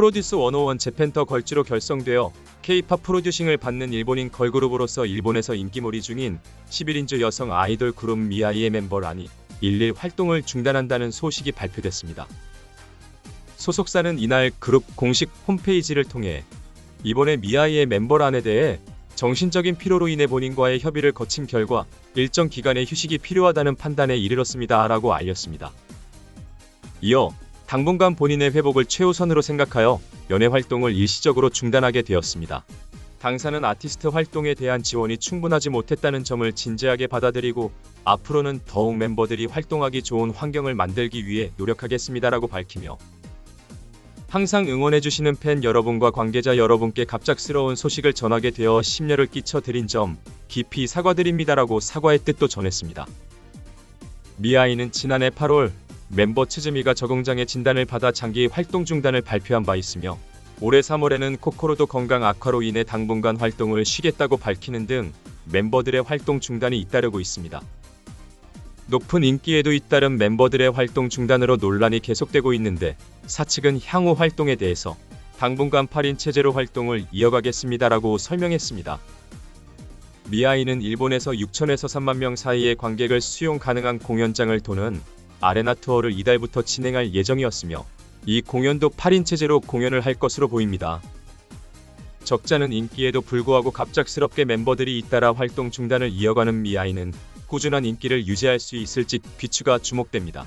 프로듀스 101 재팬터 걸즈로 결성되어 K-팝 프로듀싱을 받는 일본인 걸그룹으로서 일본에서 인기몰이 중인 11인조 여성 아이돌 그룹 미아이의 멤버 라니 일일 활동을 중단한다는 소식이 발표됐습니다. 소속사는 이날 그룹 공식 홈페이지를 통해 이번에 미아이의 멤버 란에 대해 정신적인 피로로 인해 본인과의 협의를 거친 결과 일정 기간의 휴식이 필요하다는 판단에 이르렀습니다. 라고 알렸습니다. 이어 당분간 본인의 회복을 최우선으로 생각하여 연애 활동을 일시적으로 중단하게 되었습니다. 당사는 아티스트 활동에 대한 지원이 충분하지 못했다는 점을 진지하게 받아들이고 앞으로는 더욱 멤버들이 활동하기 좋은 환경을 만들기 위해 노력하겠습니다라고 밝히며 항상 응원해주시는 팬 여러분과 관계자 여러분께 갑작스러운 소식을 전하게 되어 심려를 끼쳐 드린 점 깊이 사과드립니다라고 사과의 뜻도 전했습니다. 미아이는 지난해 8월 멤버 츠즈미가 적응장애 진단을 받아 장기 활동 중단을 발표한 바 있으며 올해 3월에는 코코로도 건강 악화로 인해 당분간 활동을 쉬겠다고 밝히는 등 멤버들의 활동 중단이 잇따르고 있습니다. 높은 인기에도 잇따른 멤버들의 활동 중단으로 논란이 계속되고 있는데 사측은 향후 활동에 대해서 당분간 8인 체제로 활동을 이어가겠습니다라고 설명했습니다. 미아이는 일본에서 6천에서 3만 명 사이의 관객을 수용 가능한 공연장을 도는 아레나 투어를 이달부터 진행할 예정이었으며 이 공연도 8인 체제로 공연을 할 것으로 보입니다. 적잖은 인기에도 불구하고 갑작스럽게 멤버들이 잇따라 활동 중단을 이어가는 미아이는 꾸준한 인기를 유지할 수 있을지 귀추가 주목됩니다.